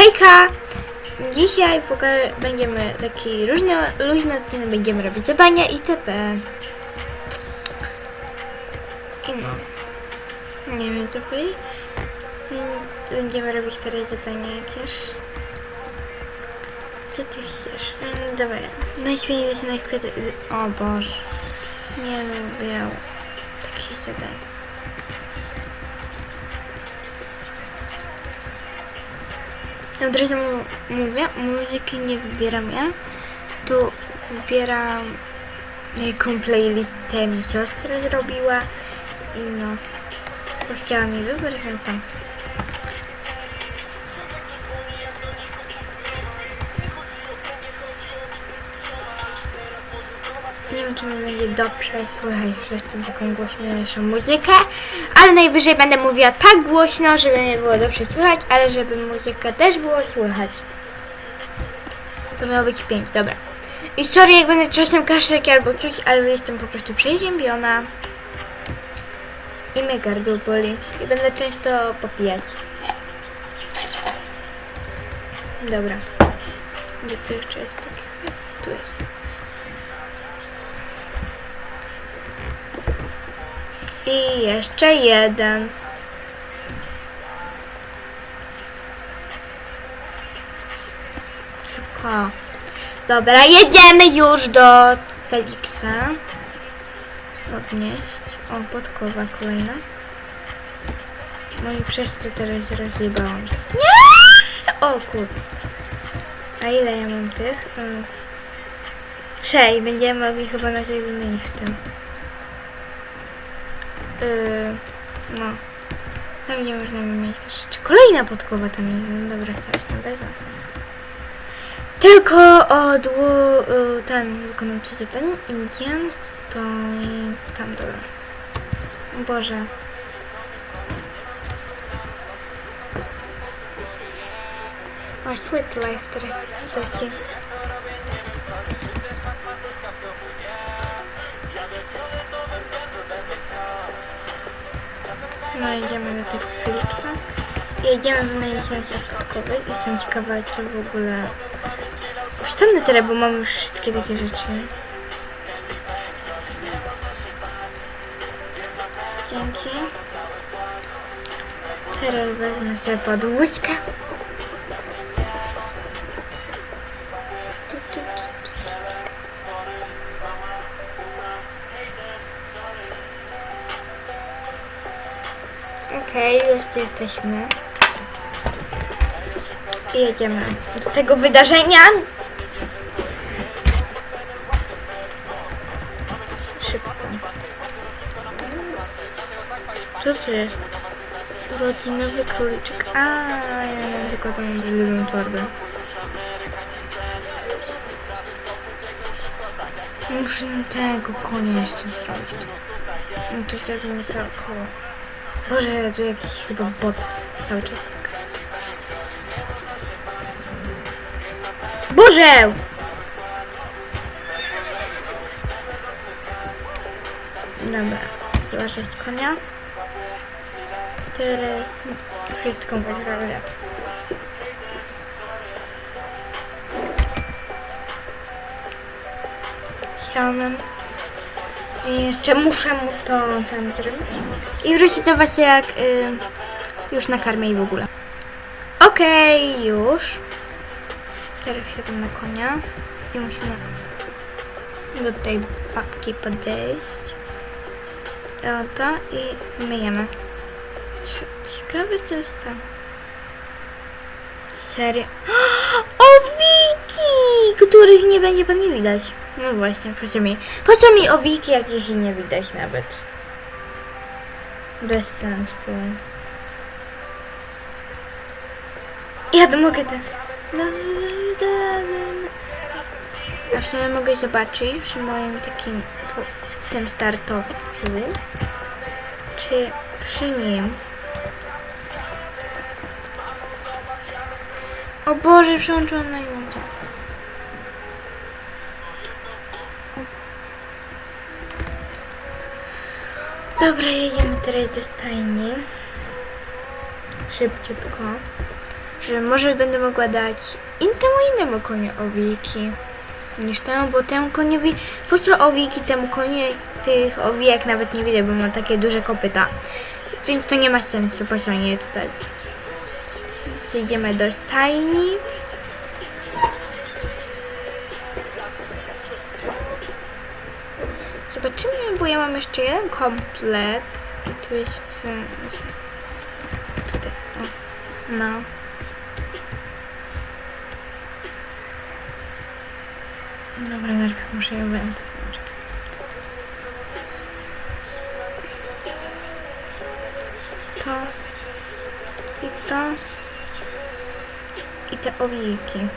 Hejka! Dzisiaj będziemy taki różny, luźny odcinek, będziemy robić zadania itp. I no. Nie wiem co powiedzieć. Więc będziemy robić teraz zadania jakieś. Co ty chcesz? Mm, Dobra. Najśmieszniejsze najkwiety... O Boże. Nie lubię takich zadań. Ja od razu mówię, muzyki nie wybieram ja, tu wybieram jaką playlistę mi siostra zrobiła i no, bo chciała wybrać, tam. Czy będzie dobrze słychać, że jestem taką głośniejszą muzykę, ale najwyżej będę mówiła tak głośno, żeby nie było dobrze słychać, ale żeby muzyka też było słychać. To miało być 5, dobra. I sorry, jak będę czasem kaszleć albo coś, ale jestem po prostu przeziębiona. I mnie gardło boli. I będę często popijać. Dobra. Gdzie tu jeszcze jest taki? Tu jest. I jeszcze jeden. Szybko. Dobra, jedziemy już do Feliksa. Odnieść. O, podkowa kolejna. No i przez teraz rozjebałam. Nie! O kur... A ile ja mam tych? Mm. Sześć. Będziemy mogli chyba na siebie wymienić w tym. Yy, no. Tam nie można wymienić te rzeczy. Kolejna podkowa tam jest. No dobra, teraz sam wezmę. Tylko odło... y, ten wykonawczy zadań Indian stoi tam, dobra. Boże. Masz sweet life teraz. Dajcie. No idziemy do tego Felixa. Jedziemy w najlicznicy środkowej. Jestem ciekawa, czy w ogóle... Przestanę teraz, bo mam już wszystkie takie rzeczy. Dzięki. Teraz wezmę sobie podwózkę. Okej, już jesteśmy. I jedziemy do tego wydarzenia. Szybko. Co to jest? Urodzinowy króliczek. A, ja mam tylko tą drugą torbę. Muszę tego konia jeszcze zrobić. No to zrobimy to koło. Boże, tu jakiś chyba bot cały czas. Boże! Dobra, zobacz z konia. Teraz wszystko pozdrawiam. Sianem. I jeszcze muszę mu to tam zrobić. I wrócić do was jak y, już nakarmię i w ogóle. Okej, już. Teraz siadam na konia i musimy do tej babki podejść. Oto i myjemy. Cie- Ciekawe co jest tam. Serio. Owiki! Których nie będzie pewnie widać. No właśnie, po co mi, po co mi owiki, jak ich nie widać nawet? Sensu. Ja to mogę też. A w sumie mogę zobaczyć przy moim takim tym startowcu, czy przy nim O Boże, przełączyłam na inną. Dobra, jedziemy teraz do stajni. Szybciutko. że może będę mogła dać in temu innemu owijki niż temu, bo temu koniowi po co owijki temu koniu, jak tych owijek nawet nie widzę, bo ma takie duże kopyta. Więc to nie ma sensu, po co nie tutaj. Więc idziemy do stajni. Zobaczymy, bo ja mam jeszcze jeden komplet. I tu jest... Tutaj, o. No. Dobra, najpierw muszę ją włączyć. To. I to. I te owijki.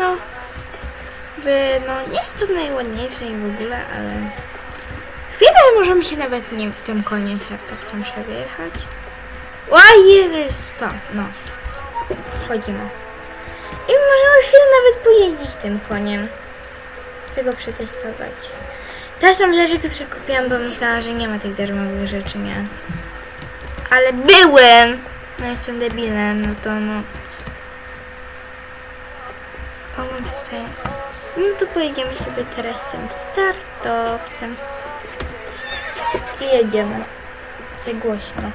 No. By, no, nie jest to najładniejsze i w ogóle, ale... Chwilę możemy się nawet nie w tym tak chcę przejechać. O Jezus, to, no. Wchodzimy. I możemy chwilę nawet pojeździć tym koniem. Tego przetestować. To są rzeczy, które kupiłam, bo myślałam, że nie ma tych darmowych rzeczy, nie? Ale były! No jestem debilem, no to no. No to pojedziemy sobie teraz tym startowcem. I jedziemy. Za głośno.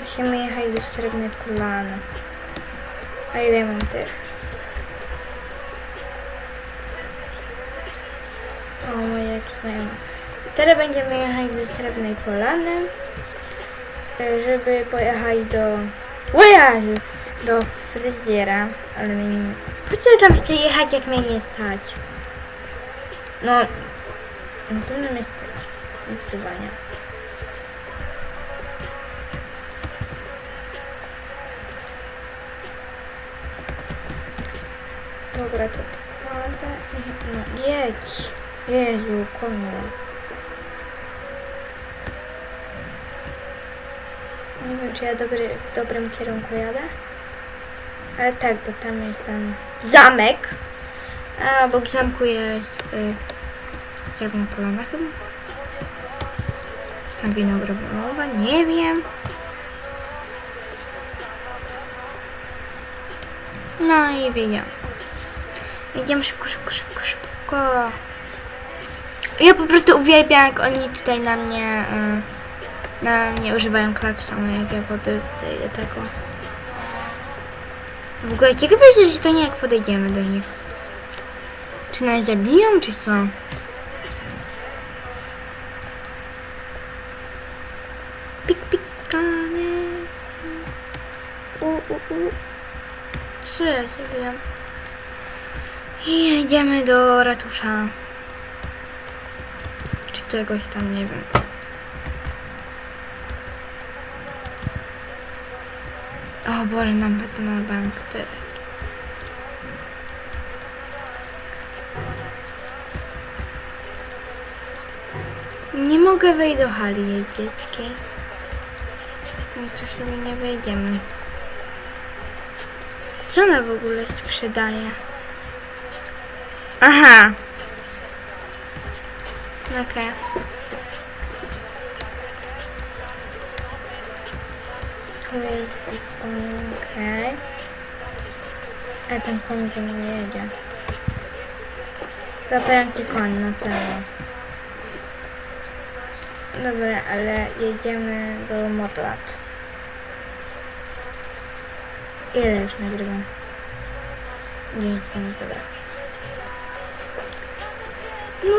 Musimy jechać do Srebrnej Polany. A ile mam tych? O, moje jak. Teraz będziemy jechać do Srebrnej Polany, żeby pojechać do... O Jezu! Do fryzjera, ale mnie nie... Po co tam chcę jechać, jak mnie nie stać? No, na pewno mnie stać. Zdecydowanie. Dobra, to prawda. No, jedź. Jezu, konie. Nie wiem, czy ja dobry, w dobrym kierunku jadę. Ale tak, bo tam jest ten zamek. A obok zamku jest y, Srebrna Polana chyba. Jest tam nie wiem. No i wiedziałam. Idziemy szybko, szybko, szybko, szybko. Ja po prostu uwielbiam, jak oni tutaj na mnie, y, na mnie używają klaksonu, jak ja podejdę tego. W ogóle ciekawe jest, że to nie jak podejdziemy do nich. Czy nas zabiją, czy co? Pik, pikane. U, u, u. Ja się wiem? I jedziemy do ratusza. Czy czegoś tam, nie wiem. O Boże, nam Batman Bank teraz. Nie mogę wejść do hali jeździeckiej. No to sobie nie wejdziemy. Co ona w ogóle sprzedaje? Aha. Okej. Tu jest okej. A ten koń tu nie jedzie. Latający koń na pewno. Dobra, ale jedziemy do Morlat. Ile już nagrywam? Nic nie dobra. No.